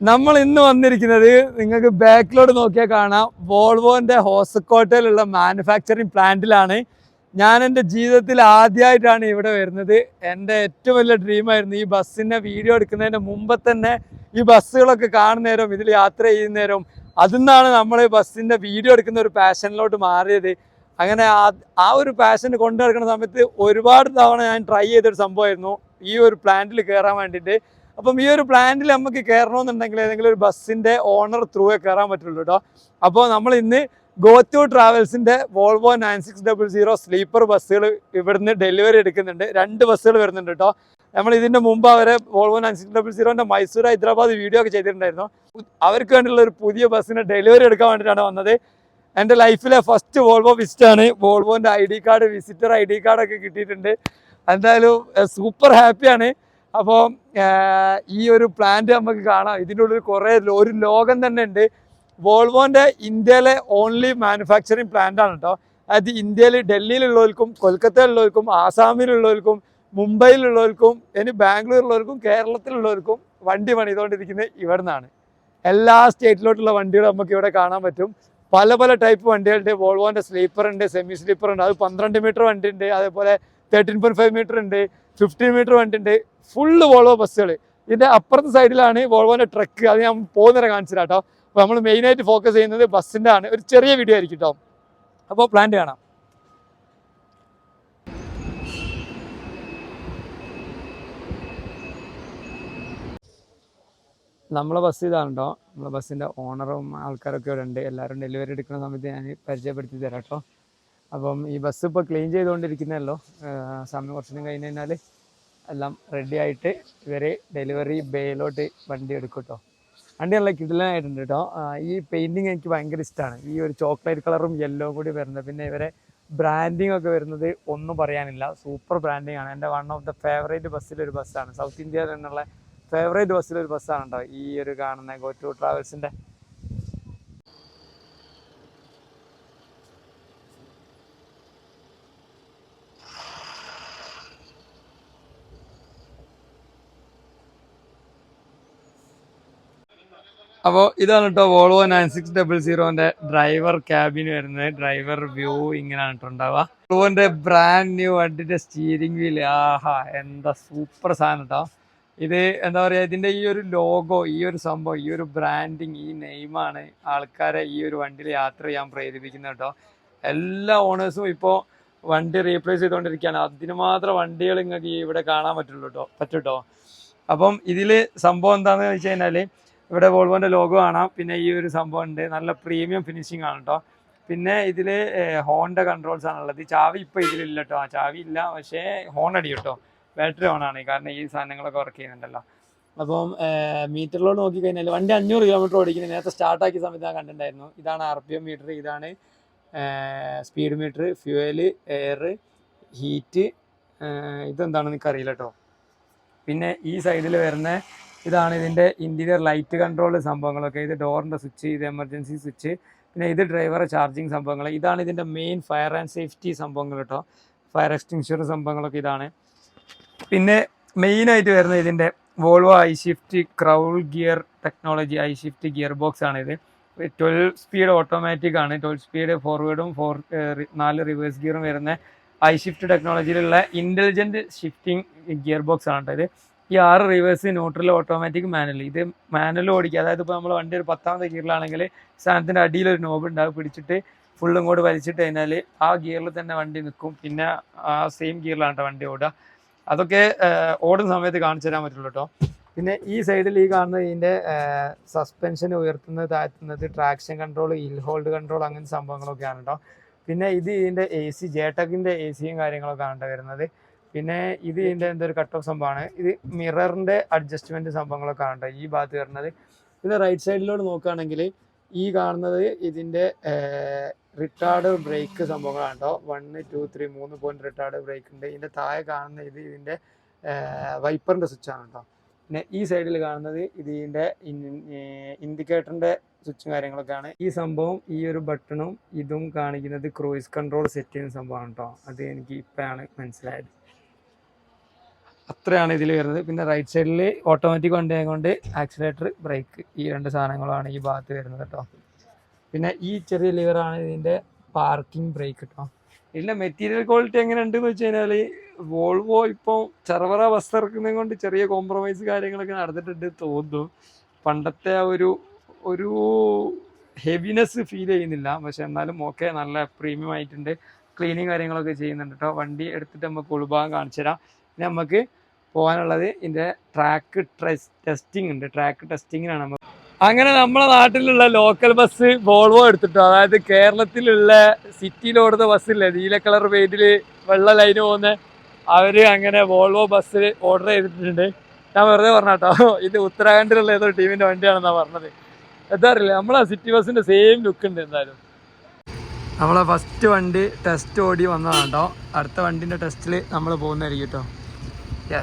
നമ്മൾ ഇന്ന് വന്നിരിക്കുന്നത് നിങ്ങൾക്ക് ബാക്കിലോട്ട് നോക്കിയാൽ കാണാം. വോൾവോന്റെ ഹോസക്കോട്ടയിലുള്ള മാനുഫാക്ചറിങ് പ്ലാന്റിലാണ് ഞാൻ എന്റെ ജീവിതത്തിൽ ആദ്യമായിട്ടാണ് ഇവിടെ വരുന്നത്. എന്റെ ഏറ്റവും വലിയ ഡ്രീമായിരുന്നു ഈ ബസ്സിന്റെ വീഡിയോ എടുക്കുന്നതിന്റെ മുമ്പ് തന്നെ ഈ ബസ്സുകളൊക്കെ കാണുന്നേരം ഇതിൽ യാത്ര ചെയ്യുന്നേരം അതിൽ നിന്നാണ് നമ്മൾ ബസ്സിന്റെ വീഡിയോ എടുക്കുന്ന ഒരു പാഷനിലോട്ട് മാറിയത്. അങ്ങനെ ആ ആ ഒരു പാഷൻ കൊണ്ടു നടക്കുന്ന സമയത്ത് ഒരുപാട് തവണ ഞാൻ ട്രൈ ചെയ്തൊരു സംഭവമായിരുന്നു ഈ ഒരു പ്ലാന്റിൽ കയറാൻ വേണ്ടിയിട്ട്. അപ്പം ഈ ഒരു പ്ലാന്റിൽ നമുക്ക് കയറണമെന്നുണ്ടെങ്കിൽ ഏതെങ്കിലും ഒരു ബസ്സിന്റെ ഓണർ ത്രൂ കയറാൻ പറ്റുള്ളൂ കേട്ടോ അപ്പോൾ നമ്മൾ ഇന്ന് go to ട്രാവൽസിന്റെ Volvo nine six double zero sleeper ബസ്സുകൾ ഇവിടുന്ന് ഡെലിവറി എടുക്കുന്നുണ്ട്. രണ്ട് ബസ്സുകൾ വരുന്നുണ്ട് കേട്ടോ നമ്മൾ ഇതിന്റെ മുമ്പ് അവരെ വോൾവോ നയൻ സിക്സ് ഡബിൾ സീറോന്റെ മൈസൂർ ഹൈദരാബാദ് വീഡിയോ ഒക്കെ ചെയ്തിട്ടുണ്ടായിരുന്നു. അവർക്ക് വേണ്ടിയുള്ള ഒരു പുതിയ ബസ്സിന് ഡെലിവറി എടുക്കാൻ വേണ്ടിയിട്ടാണ് വന്നത്. എന്റെ ലൈഫിലെ ഫസ്റ്റ് വോൾവോ വിസിറ്റാണ് വോൾവോന്റെ I D card visitor I D കാർഡൊക്കെ കിട്ടിയിട്ടുണ്ട്. എന്തായാലും സൂപ്പർ ഹാപ്പിയാണ് അപ്പോൾ ഈ ഒരു പ്ലാന്റ് നമുക്ക് കാണാം. ഇതിന്റെ ഉള്ളിൽ കുറേ ഒരു ലോകം തന്നെ ഉണ്ട്. വോൾവോന്റെ ഇന്ത്യയിലെ ഓൺലി മാനുഫാക്ചറിങ് പ്ലാന്റ് ആണ് കേട്ടോ അതായത് ഇന്ത്യയിൽ ഡൽഹിയിലുള്ളവർക്കും കൊൽക്കത്തയിലുള്ളവർക്കും ആസാമിലുള്ളവർക്കും മുംബൈയിലുള്ളവർക്കും ഇനി ബാംഗ്ലൂരിലുള്ളവർക്കും കേരളത്തിലുള്ളവർക്കും വണ്ടി പണിതുകൊണ്ടിരിക്കുന്നത് ഇവിടെ നിന്നാണ് എല്ലാ സ്റ്റേറ്റിലോട്ടുള്ള വണ്ടികൾ നമുക്ക് ഇവിടെ കാണാൻ പറ്റും. പല പല ടൈപ്പ് വണ്ടികളുണ്ട്. വോൾവോന്റെ സ്ലീപ്പർ ഉണ്ട് സെമി സ്ലീപ്പർ ഉണ്ട്. അത് പന്ത്രണ്ട് മീറ്റർ വണ്ടി ഉണ്ട് അതേപോലെ തേർട്ടീൻ പോയിന്റ് ഫൈവ് മീറ്റർ ഉണ്ട് ഫിഫ്റ്റീൻ മീറ്റർ വണ്ടി ഉണ്ട് ഫുള്ള് വോൾവോ ബസ്സുകൾ ഇതിന്റെ അപ്പുറത്തെ സൈഡിലാണ് വോൾവോന്റെ ട്രക്ക് അത് ഞാൻ പോകുന്നവരെ കാണിച്ചില്ല കേട്ടോ. അപ്പോൾ നമ്മൾ മെയിനായിട്ട് ഫോക്കസ് ചെയ്യുന്നത് ബസ്സിന്റെ ആണ്. ഒരു ചെറിയ വീഡിയോ ആയിരിക്കും കേട്ടോ. അപ്പോൾ പ്ലാന്റ് കാണാം. നമ്മളെ ബസ് ഇതാണ് നമ്മളെ ബസ്സിന്റെ ഓണറും ആൾക്കാരൊക്കെ ഇവിടെ ഉണ്ട്. എല്ലാവരും ഡെലിവറി എടുക്കുന്ന സമയത്ത് ഞാൻ പരിചയപ്പെടുത്തി തരാം കേട്ടോ. അപ്പം ഈ ബസ് ഇപ്പോൾ ക്ലീൻ ചെയ്തുകൊണ്ടിരിക്കുന്നതല്ലോ സമയം കുറച്ചും കഴിഞ്ഞ് കഴിഞ്ഞാൽ എല്ലാം റെഡി ആയിട്ട് ഇവരെ ഡെലിവറി ബേയിലോട്ട് വണ്ടി എടുക്കും കേട്ടോ വണ്ടി നല്ല കിടിലനായിട്ടുണ്ട് കേട്ടോ ഈ പെയിന്റിങ് എനിക്ക് ഭയങ്കര ഇഷ്ടമാണ് ഈ ഒരു ചോക്ലേറ്റ് കളറും യെല്ലോ കൂടി വരുന്നത്. പിന്നെ ഇവരെ ബ്രാൻഡിങ് ഒക്കെ വരുന്നത് ഒന്നും പറയാനില്ല. സൂപ്പർ ബ്രാൻഡിങ് ആണ്. എന്റെ വൺ ഓഫ് ദ ഫേവറേറ്റ് ബസ്സിലൊരു ബസ്സാണ് സൗത്ത് ഇന്ത്യയിൽ നിന്നുള്ള ഫേവറേറ്റ് ബസ്സിലൊരു ബസ്സാണ് കേട്ടോ ഈ ഒരു കാണുന്ന ഗോ ടു ട്രാവൽസിന്റെ അപ്പോൾ ഇതാണ് കേട്ടോ വോൾവോ നയൻ സിക്സ് ഡബിൾ സീറോന്റെ ഡ്രൈവർ ക്യാബിന് വരുന്നത്. ഡ്രൈവർ വ്യൂ ഇങ്ങനെയാണ് കേട്ടോ ബ്രാൻഡ് ന്യൂ വണ്ടിന്റെ സ്റ്റീരിങ് വീൽ ആഹാ എന്താ സൂപ്പർ സാധനം കേട്ടോ ഇത് എന്താ പറയുക ഇതിന്റെ ഈ ഒരു ലോഗോ ഈ ഒരു സംഭവം ഈ ഒരു ബ്രാൻഡിങ് ഈ നെയിമാണ് ആൾക്കാരെ ഈ ഒരു വണ്ടിയിൽ യാത്ര ചെയ്യാൻ പ്രേരിപ്പിക്കുന്നത് കേട്ടോ എല്ലാ ഓണേഴ്സും ഇപ്പോൾ വണ്ടി റീപ്ലേസ് ചെയ്തുകൊണ്ടിരിക്കുകയാണ്. അതിന് മാത്രം വണ്ടികൾ നിങ്ങൾക്ക് ഇവിടെ കാണാൻ പറ്റുള്ളൂ കേട്ടോ പറ്റും കേട്ടോ അപ്പം ഇതിൽ സംഭവം എന്താണെന്ന് വെച്ച് ഇവിടെ വോൾവോന്റെ ലോഗോ കാണാം. പിന്നെ ഈ ഒരു സംഭവം ഉണ്ട്. നല്ല പ്രീമിയം ഫിനിഷിംഗ് ആണ് കേട്ടോ പിന്നെ ഇതിൽ ഹോണിന്റെ കൺട്രോൾസ് ആണുള്ളത്. ചാവി ഇപ്പോൾ ഇതിലില്ല കേട്ടോ ആ ചാവി ഇല്ല. പക്ഷേ ഹോൺ അടി കേട്ടോ ബാറ്ററി ഓൺ ആണ്. കാരണം ഈ സാധനങ്ങളൊക്കെ വർക്ക് ചെയ്യുന്നുണ്ടല്ലോ. അപ്പം മീറ്ററിലോട് നോക്കിക്കഴിഞ്ഞാൽ വണ്ടി അഞ്ഞൂറ് കിലോമീറ്റർ ഓടിക്കുന്നത് നേരത്തെ സ്റ്റാർട്ടാക്കിയ സമയത്ത് ഞാൻ കണ്ടിട്ടുണ്ടായിരുന്നു. ഇതാണ് ആർ പി എം മീറ്റർ ഇതാണ് speed meter fuel air heat ഇതെന്താണെന്ന് എനിക്കറിയില്ല കേട്ടോ പിന്നെ ഈ സൈഡിൽ വരുന്ന ഇതാണ് ഇതിന്റെ ഇന്റീരിയർ ലൈറ്റ് കൺട്രോൾ സംഭവങ്ങളൊക്കെ. ഇത് ഡോറിന്റെ സ്വിച്ച് ഇത് എമർജൻസി സ്വിച്ച് പിന്നെ ഇത് ഡ്രൈവറെ ചാർജിങ് സംഭവങ്ങൾ ഇതാണ് ഇതിന്റെ മെയിൻ ഫയർ ആൻഡ് സേഫ്റ്റി സംഭവങ്ങൾ കേട്ടോ ഫയർ എക്സ്റ്റിങ്ഷർ സംഭവങ്ങളൊക്കെ ഇതാണ്. പിന്നെ മെയിനായിട്ട് വരുന്നത് ഇതിന്റെ Volvo I shift crawl gear technology I shift gearbox ആണ് ഇത് ട്വൽവ് സ്പീഡ് ഓട്ടോമാറ്റിക് ആണ് ട്വൽവ് സ്പീഡ് ഫോർവേഡും ഫോർ നാല് റിവേഴ്സ് ഗിയറും വരുന്ന ഐ ഷിഫ്റ്റ് ടെക്നോളജിയിലുള്ള ഇന്റലിജന്റ് ഷിഫ്റ്റിംഗ് ഗിയർ ബോക്സ് ആണ് ഇത്. ഈ ആറ് റിവേഴ്സ് ന്യൂട്രൽ ഓട്ടോമാറ്റിക് മാനുവൽ ഇത് മാനുവൽ ഓടിക്കുക. അതായത് ഇപ്പോൾ നമ്മൾ വണ്ടി ഒരു പത്താമത്തെ ഗിയറിലാണെങ്കിൽ സാധനത്തിന്റെ അടിയിലൊരു നോബ് ഉണ്ടാവും പിടിച്ചിട്ട് ഫുള്ളും കൂടെ വലിച്ചിട്ട് കഴിഞ്ഞാൽ ആ ഗിയറിൽ തന്നെ വണ്ടി നിൽക്കും പിന്നെ ആ സെയിം ഗിയറിലാണ് വണ്ടി ഓടുക. അതൊക്കെ ഓടുന്ന സമയത്ത് കാണിച്ചു തരാൻ പറ്റുള്ളൂ കേട്ടോ പിന്നെ ഈ സൈഡിൽ ഈ കാണുന്നത് ഇതിന്റെ സസ്പെൻഷൻ ഉയർത്തുന്നത് താഴ്ത്തുന്നത് traction control hill hold control അങ്ങനത്തെ സംഭവങ്ങളൊക്കെയാണ് കേട്ടോ പിന്നെ ഇത് ഇതിന്റെ എ സി ജേട്ടക്കിന്റെ എ സിയും കാര്യങ്ങളൊക്കെ ആണ് വരുന്നത്. പിന്നെ ഇത് ഇതിന്റെ എന്തൊരു കട്ട് ഓഫ് സംഭവമാണ്. ഇത് മിററിന്റെ അഡ്ജസ്റ്റ്മെന്റ് സംഭവങ്ങളൊക്കെ ആണ് ഈ ഭാഗത്ത് വരുന്നത്. പിന്നെ റൈറ്റ് സൈഡിലോട്ട് നോക്കുകയാണെങ്കിൽ ഈ കാണുന്നത് ഇതിന്റെ റിട്ടാർഡ് ബ്രേക്ക് സംഭവങ്ങളാണ് കേട്ടോ വൺ ടു ത്രീ മൂന്ന് പോയിന്റ് റിട്ടാർഡ് ബ്രേക്ക് ഉണ്ട്. ഇതിന്റെ താഴെ കാണുന്ന ഇത് ഇതിന്റെ വൈപ്പറിന്റെ സ്വിച്ചാണ് കേട്ടോ പിന്നെ ഈ സൈഡിൽ കാണുന്നത് ഇത് ഇതിന്റെ ഇൻഡിക്കേറ്ററിന്റെ സ്വിച്ചും കാര്യങ്ങളൊക്കെയാണ് ഈ സംഭവം ഈ ഒരു ബട്ടണും ഇതും കാണിക്കുന്നത് ക്രൂയിസ് കൺട്രോൾ സെറ്റ് ചെയ്യുന്ന സംഭവമാണ് കേട്ടോ അത് എനിക്ക് ഇപ്പോഴാണ് മനസ്സിലായത്. അത്രയാണ് ഇതിൽ വരുന്നത്. പിന്നെ റൈറ്റ് സൈഡിൽ ഓട്ടോമാറ്റിക് വണ്ടി കൊണ്ട് ആക്സിലേറ്റർ ബ്രേക്ക് ഈ രണ്ട് സാധനങ്ങളാണ് ഈ ഭാഗത്ത് വരുന്നത് കേട്ടോ. പിന്നെ ഈ ചെറിയ ലിവറാണ് ഇതിന്റെ പാർക്കിംഗ് ബ്രേക്ക് കേട്ടോ ഇതിന്റെ മെറ്റീരിയൽ ക്വാളിറ്റി എങ്ങനെ ഉണ്ടെന്ന് വെച്ച് കഴിഞ്ഞാൽ വോൾവോ ഇപ്പോൾ ചെറുവറ ബസ് ഇറക്കുന്നത് കൊണ്ട് ചെറിയ കോംപ്രമൈസ് കാര്യങ്ങളൊക്കെ നടന്നിട്ടുണ്ട് തോന്നുന്നു. പണ്ടത്തെ ആ ഒരു ഒരു ഹെവിനെസ് ഫീൽ ചെയ്യുന്നില്ല. പക്ഷെ എന്നാലും ഓക്കെ നല്ല പ്രീമിയം ആയിട്ടുണ്ട്. ക്ലീനിങ് കാര്യങ്ങളൊക്കെ ചെയ്യുന്നുണ്ട് കേട്ടോ. വണ്ടി എടുത്തിട്ട് നമുക്ക് ഉൾഭാഗം കാണിച്ചു തരാം നമുക്ക് പോകാനുള്ളത് ഇതിന്റെ ട്രാക്ക് ടെസ്റ്റിംഗ് ഉണ്ട്. ട്രാക്ക് ടെസ്റ്റിങ്ങിനാണ് നമ്മൾ അങ്ങനെ നമ്മളെ നാട്ടിലുള്ള ലോക്കൽ ബസ് വോൾവോ എടുത്തിട്ടോ. അതായത് കേരളത്തിലുള്ള സിറ്റിയിലോടുന്ന ബസ്സില്ലേ നീല കളർ പെയിന്റിൽ വെള്ള ലൈന് പോകുന്ന അവർ അങ്ങനെ വോൾവോ ബസ് ഓർഡർ ചെയ്തിട്ടുണ്ട്. ഞാൻ വെറുതെ പറഞ്ഞാട്ടോ. ഇത് ഉത്തരാഖണ്ഡിലുള്ള ഏതോ ടീമിന്റെ വണ്ടിയാണെന്നാ പറഞ്ഞത്. എന്താ അറിയില്ല. നമ്മളെ സിറ്റി ബസ്സിന്റെ സെയിം ലുക്ക് ഉണ്ട് എന്തായാലും. നമ്മളെ ഫസ്റ്റ് വണ്ടി ടെസ്റ്റ് ഓടി വന്നതാണ് കേട്ടോ അടുത്ത വണ്ടിന്റെ ടെസ്റ്റിൽ നമ്മൾ പോകുന്നതായിരിക്കും കേട്ടോ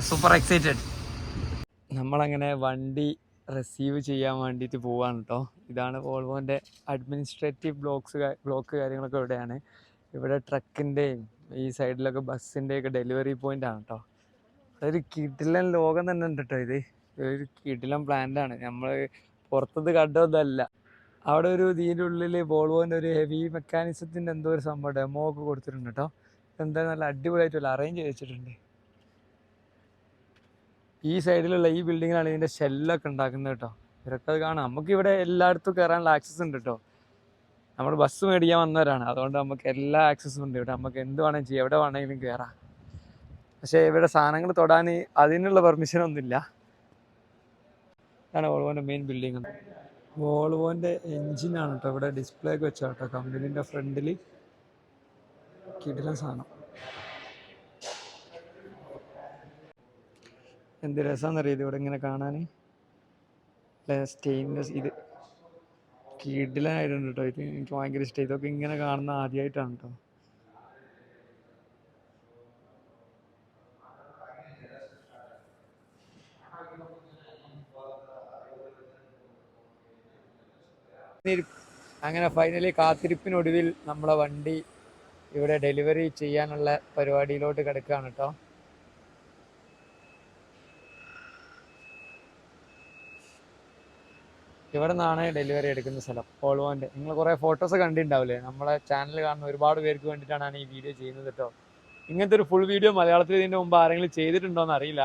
സൂപ്പർ എക്സൈറ്റഡ് നമ്മളങ്ങനെ വണ്ടി റിസീവ് ചെയ്യാൻ വേണ്ടിയിട്ട് പോവാണ് കേട്ടോ ഇതാണ് വോൾവോന്റെ അഡ്മിനിസ്ട്രേറ്റീവ് ബ്ലോക്സ് ബ്ലോക്ക് കാര്യങ്ങളൊക്കെ ഇവിടെയാണ്. ഇവിടെ ട്രക്കിന്റെയും ഈ സൈഡിലൊക്കെ ബസ്സിന്റെയൊക്കെ ഡെലിവറി പോയിന്റ് ആണ് കേട്ടോ ഒരു കിടിലൻ ലോകം തന്നെ ഉണ്ട് കേട്ടോ ഇത്. ഒരു കിടിലൻ പ്ലാന്റാണ് നമ്മൾ പുറത്തത് കണ്ടതല്ല. അവിടെ ഒരു ഇതിന്റെ ഉള്ളിൽ വോൾവോന്റെ ഒരു ഹെവി മെക്കാനിസത്തിന്റെ എന്തോ ഒരു സംഭവം ഡെമോ ഒക്കെ കൊടുത്തിട്ടുണ്ട് കേട്ടോ എന്തായാലും നല്ല അടിപൊളിയായിട്ടുള്ള അറേഞ്ച് ചെയ്ത് വെച്ചിട്ടുണ്ട്. ഈ സൈഡിലുള്ള ഈ ബിൽഡിങ്ങിലാണ് ഇതിന്റെ ഷെല്ലൊക്കെ ഉണ്ടാക്കുന്നത് കേട്ടോ. ഇവരൊക്കെ അത് കാണാം. നമുക്ക് ഇവിടെ എല്ലായിടത്തും കയറാനുള്ള ആക്സസ് ഉണ്ട് കേട്ടോ. നമ്മൾ ബസ് മേടിക്കാൻ വന്നവരാണ്. അതുകൊണ്ട് നമുക്ക് എല്ലാ ആക്സസും ഉണ്ട്. ഇവിടെ നമുക്ക് എന്ത് വേണമെങ്കിലും ചെയ്യാം. എവിടെ വേണമെങ്കിലും കയറാം. പക്ഷേ ഇവിടെ സാധനങ്ങൾ തൊടാൻ അതിനുള്ള പെർമിഷൻ ഒന്നുമില്ല ഇതാണ് വോൾവോന്റെ മെയിൻ ബിൽഡിംഗ് വോൾവോന്റെ എൻജിനാണ് കേട്ടോ. ഇവിടെ ഡിസ്പ്ലേ ഒക്കെ വെച്ചാൽ കേട്ടോ. കമ്പനീന്റെ ഫ്രണ്ടിൽ കിടിലൻ സാധനം. എന്ത് രസമാണെന്നറിയാം ഇത് ഇവിടെ ഇങ്ങനെ കാണാൻ സ്റ്റെയിൻലെസ് ഇത്. കിഡിലായിട്ടുണ്ട് കേട്ടോ ഇത്. എനിക്ക് ഭയങ്കര ഇഷ്ടം. ഇതൊക്കെ ഇങ്ങനെ കാണുന്ന ആദ്യമായിട്ടാണ് കേട്ടോ അങ്ങനെ ഫൈനലി കാത്തിരിപ്പിനൊടുവിൽ നമ്മളെ വണ്ടി ഇവിടെ ഡെലിവറി ചെയ്യാനുള്ള പരിപാടിയിലോട്ട് കിടക്കുകയാണ് കേട്ടോ ഇവിടെ നിന്നാണ് ഡെലിവറി എടുക്കുന്ന സ്ഥലം. ഓൾവോന്റെ നിങ്ങൾ കുറേ ഫോട്ടോസ് കണ്ടിട്ടുണ്ടാവില്ലേ? നമ്മളെ ചാനൽ കാണുന്ന ഒരുപാട് പേർക്ക് വേണ്ടിയിട്ടാണ് ഞാൻ ഈ വീഡിയോ ചെയ്യുന്നത് കേട്ടോ ഇങ്ങനത്തെ ഒരു ഫുൾ വീഡിയോ മലയാളത്തിൽ ഇതിന്റെ മുമ്പ് ആരെങ്കിലും ചെയ്തിട്ടുണ്ടോ എന്ന് അറിയില്ല.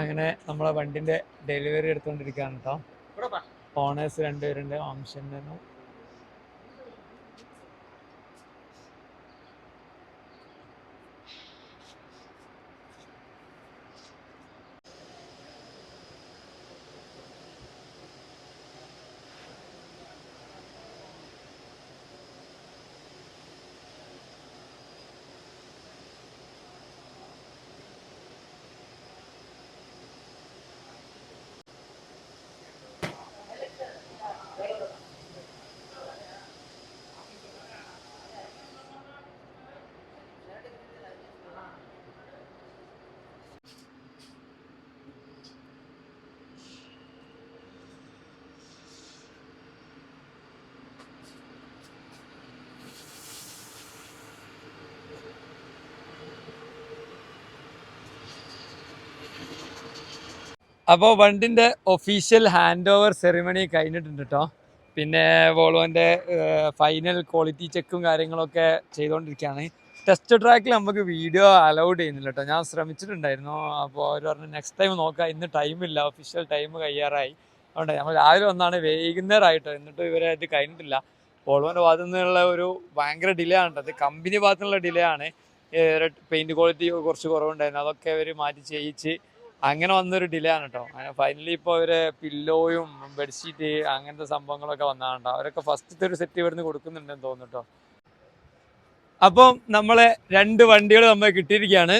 അങ്ങനെ നമ്മളെ വണ്ടിന്റെ ഡെലിവറി എടുത്തുകൊണ്ടിരിക്കുകയാണ് കേട്ടോ ഓണേഴ്സ് രണ്ടുപേരുണ്ട് ഓംഷനും അപ്പോൾ വണ്ടിന്റെ ഒഫീഷ്യൽ ഹാൻഡ് ഓവർ സെറിമണി കഴിഞ്ഞിട്ടുണ്ട് കേട്ടോ പിന്നെ വോളോന്റെ ഫൈനൽ ക്വാളിറ്റി ചെക്കും കാര്യങ്ങളൊക്കെ ചെയ്തുകൊണ്ടിരിക്കുകയാണ് ടെസ്റ്റ് ട്രാക്കിൽ നമുക്ക് വീഡിയോ അലൗഡ് ചെയ്യുന്നില്ല കേട്ടോ ഞാൻ ശ്രമിച്ചിട്ടുണ്ടായിരുന്നു. അപ്പോൾ അവർ പറഞ്ഞു നെക്സ്റ്റ് ടൈം നോക്കാം. ഇന്ന് ടൈമില്ല ഒഫീഷ്യൽ ടൈം കഴിയാറായി. അതുകൊണ്ട് നമ്മൾ രാവിലെ വന്നാണ് വൈകുന്നേരമായിട്ടോ. എന്നിട്ട് ഇവരെ ഇത് കഴിഞ്ഞിട്ടില്ല. വോൾവോന്റെ ഭാഗത്തു നിന്നുള്ള ഒരു ഭയങ്കര ഡിലേ ആണ് അത് കമ്പനി ഭാഗത്തുനിന്നുള്ള ഡിലേ ആണ്. പെയിന്റ് ക്വാളിറ്റി കുറച്ച് കുറവുണ്ടായിരുന്നു. അതൊക്കെ അവർ മാറ്റി ചെയ്യിച്ച് അങ്ങനെ വന്നൊരു ഡിലേ ആണ് കേട്ടോ ഫൈനലി ഇപ്പോൾ അവർ പില്ലോയും ബെഡ്ഷീറ്റ് അങ്ങനത്തെ സംഭവങ്ങളൊക്കെ വന്നതാണ് അവരൊക്കെ ഫസ്റ്റത്തെ ഒരു സെറ്റ് ഇവിടുന്ന് കൊടുക്കുന്നുണ്ടെന്ന് തോന്നുന്നു അപ്പം നമ്മളെ രണ്ട് വണ്ടികൾ നമ്മൾ കിട്ടിയിരിക്കുകയാണ്.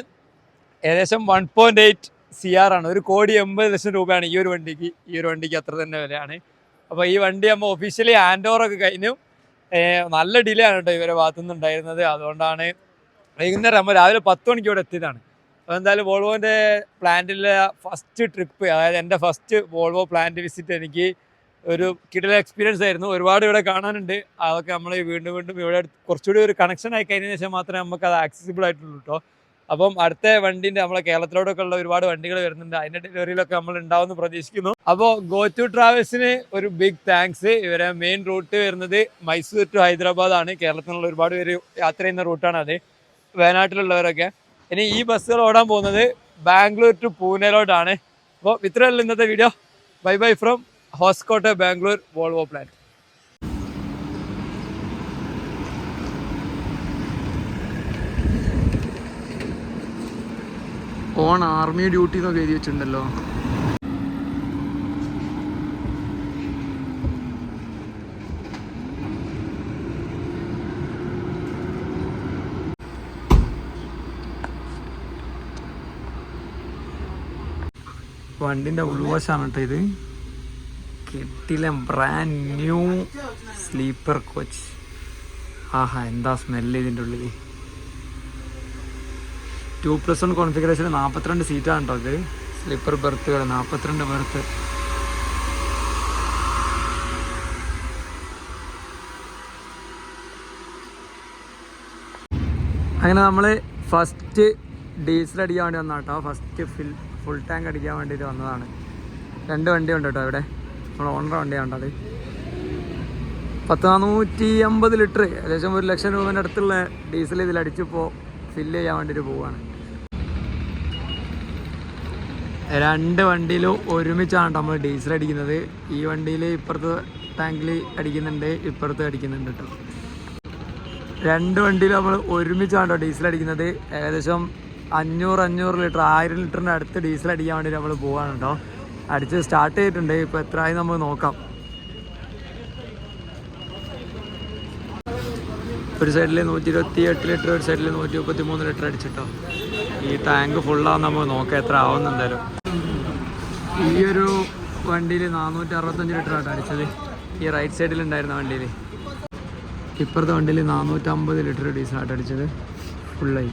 ഏകദേശം one point eight C R ആണ്. ഒരു കോടി എൺപത് ലക്ഷം രൂപയാണ് ഈ ഒരു വണ്ടിക്ക് ഈ ഒരു വണ്ടിക്ക് അത്ര തന്നെ വിലയാണ്. അപ്പോൾ ഈ വണ്ടി നമ്മൾ ഒഫീഷ്യലി ഹാൻഡ് ഓവർ ഒക്കെ കഴിഞ്ഞു. നല്ല ഡിലേ ആണ് കേട്ടോ ഇവരെ ഭാഗത്തുനിന്ന് ഉണ്ടായിരുന്നത് അതുകൊണ്ടാണ് വൈകുന്നേരം നമ്മൾ രാവിലെ പത്ത് മണിക്ക് ഇവിടെ എത്തിയതാണ്. എന്തായാലും വോൾവോന്റെ പ്ലാന്റിലെ ഫസ്റ്റ് ട്രിപ്പ് അതായത് എന്റെ ഫസ്റ്റ് വോൾവോ പ്ലാന്റ് വിസിറ്റ് എനിക്ക് ഒരു കിടല എക്സ്പീരിയൻസ് ആയിരുന്നു. ഒരുപാട് ഇവിടെ കാണാനുണ്ട്. അതൊക്കെ നമ്മൾ വീണ്ടും വീണ്ടും ഇവിടെ കുറച്ചുകൂടി ഒരു കണക്ഷൻ ആയി കഴിഞ്ഞതിന് ശേഷം മാത്രമേ നമുക്ക് അത് ആക്സസിബിൾ ആയിട്ടുള്ളൂ കേട്ടോ അപ്പം അടുത്ത വണ്ടീന്റെ നമ്മളെ കേരളത്തിലോടൊക്കെ ഉള്ള ഒരുപാട് വണ്ടികൾ വരുന്നുണ്ട്. അതിന്റെ ഡെലിവറിയിലൊക്കെ നമ്മൾ ഉണ്ടാവുമെന്ന് പ്രതീക്ഷിക്കുന്നു. അപ്പോൾ ഗോ ടു ട്രാവൽസിന് ഒരു ബിഗ് താങ്ക്സ് ഇവരെ മെയിൻ റൂട്ട് വരുന്നത് മൈസൂർ ടു ഹൈദരാബാദാണ് കേരളത്തിലുള്ള ഒരുപാട് പേര് യാത്ര ചെയ്യുന്ന റൂട്ടാണ് അത് വയനാട്ടിലുള്ളവരൊക്കെ. ഇനി ഈ ബസ്സുകൾ ഓടാൻ പോകുന്നത് ബാംഗ്ലൂർ ടു പൂനെയിലോട്ടാണ്. അപ്പോൾ ഇത്രയല്ല ഇന്നത്തെ video bye bye from Hoskote Bangalore Volvo plan on army duty എന്നൊക്കെ എഴുതി വെച്ചിട്ടുണ്ടല്ലോ. വണ്ടിന്റെ ഉൾവശാണ് കേട്ടോ ഇത്. കിട്ടില്ല ബ്രാൻഡ് ന്യൂ സ്ലീപ്പർ കോച്ച് ആഹാ എന്താ സ്മെല്ല് ഇതിന്റെ ഉള്ളിൽ ടു പ്ലസ് വൺ കോൺഫിഗറേഷൻ നാൽപ്പത്തിരണ്ട് സീറ്റാണ് കേട്ടോ ഇത്. സ്ലീപ്പർ ബെർത്തുകൾ നാൽപ്പത്തിരണ്ട് ബെർത്ത് അങ്ങനെ നമ്മൾ ഫസ്റ്റ് ഡീസൽ അടിക്കാൻ വേണ്ടി വന്നാട്ടോ ഫസ്റ്റ് ഫിൽ ഫുൾ ടാങ്ക് അടിക്കാൻ വേണ്ടിയിട്ട് വന്നതാണ്. രണ്ട് വണ്ടി ഉണ്ട് കേട്ടോ ഇവിടെ. നമ്മൾ ഓണർ വണ്ടിയാണ് അത് പത്ത് നാനൂറ്റി അമ്പത് ലിറ്റർ ഏകദേശം ഒരു ലക്ഷം രൂപേന്റെ അടുത്തുള്ള ഡീസൽ ഇതിൽ അടിച്ചിപ്പോൾ ഫില്ല് ചെയ്യാൻ വേണ്ടിയിട്ട് പോവുകയാണ് രണ്ട് വണ്ടിയിലും ഒരുമിച്ചാണ് നമ്മൾ ഡീസൽ അടിക്കുന്നത്. ഈ വണ്ടിയിൽ ഇപ്പുറത്ത് ടാങ്കിൽ അടിക്കുന്നുണ്ട് ഇപ്പുറത്ത് അടിക്കുന്നുണ്ട് കേട്ടോ. രണ്ട് വണ്ടിയിൽ നമ്മൾ ഒരുമിച്ചാണ് കേട്ടോ ഡീസൽ അടിക്കുന്നത്. ഏകദേശം അഞ്ഞൂറ് അഞ്ഞൂറ് ലിറ്റർ ആയിരം ലിറ്ററിന്റെ അടുത്ത് ഡീസൽ അടിക്കാൻ വേണ്ടി നമ്മൾ പോവാണ് കേട്ടോ അടിച്ച് സ്റ്റാർട്ട് ചെയ്തിട്ടുണ്ട് ഇപ്പോൾ എത്ര ആയി നമുക്ക് നോക്കാം. ഒരു സൈഡിൽ നൂറ്റി ഇരുപത്തി എട്ട് ലിറ്റർ ഒരു സൈഡിൽ നൂറ്റി മുപ്പത്തി മൂന്ന് ലിറ്റർ അടിച്ചിട്ടോ. ഈ ടാങ്ക് ഫുള്ളാന്ന് നമ്മൾ നോക്കാം എത്ര ആവുന്ന എന്തായാലും. ഈ ഒരു വണ്ടിയിൽ നാനൂറ്റി അറുപത്തഞ്ച് ലിറ്റർ ആട്ടോ അടിച്ചത്. ഈ റൈറ്റ് സൈഡിൽ ഉണ്ടായിരുന്ന വണ്ടിയിൽ ഇപ്പുറത്തെ വണ്ടിയിൽ നാനൂറ്റമ്പത് ലിറ്റർ ഡീസൽ ആട്ടോ അടിച്ചത് ഫുള്ളായി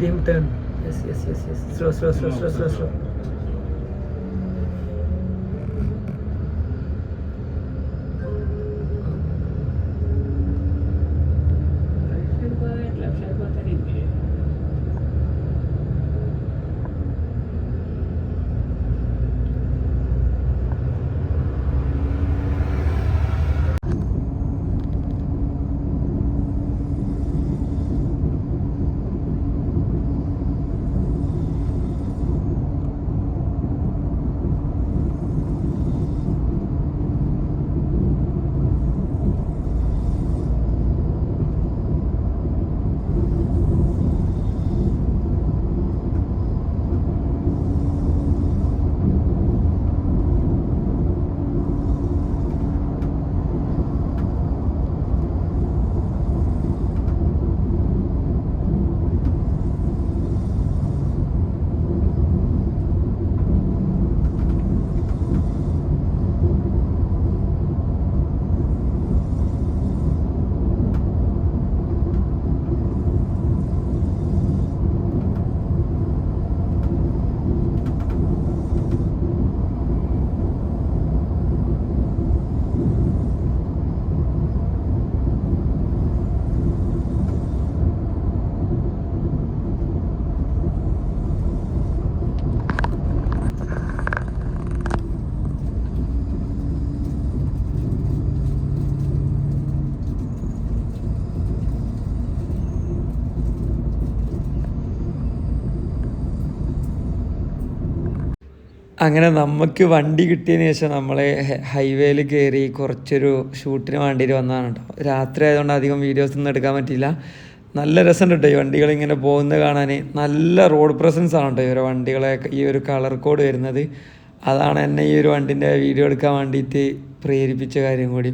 Let turn. Yes, yes, yes, yes. Slow, slow, slow, slow, slow, slow. അങ്ങനെ നമുക്ക് വണ്ടി കിട്ടിയതിന് ശേഷം നമ്മളെ ഹൈവേയിൽ കയറി കുറച്ചൊരു ഷൂട്ടിന് വേണ്ടിയിട്ട് വന്നതാണ് കേട്ടോ രാത്രി ആയതുകൊണ്ട് അധികം വീഡിയോസ് ഒന്നും എടുക്കാൻ പറ്റിയില്ല. നല്ല രസമുണ്ട് കേട്ടോ ഈ വണ്ടികൾ ഇങ്ങനെ പോകുന്നത് കാണാൻ നല്ല റോഡ് പ്രസൻസ് ആണ് കേട്ടോ ഇവരെ വണ്ടികളെ ഈ ഒരു കളർ കോഡ് വരുന്നത്. അതാണ് എന്നെ ഈ ഒരു വണ്ടിന്റെ വീഡിയോ എടുക്കാൻ വേണ്ടിയിട്ട് പ്രേരിപ്പിച്ച കാര്യം കൂടി.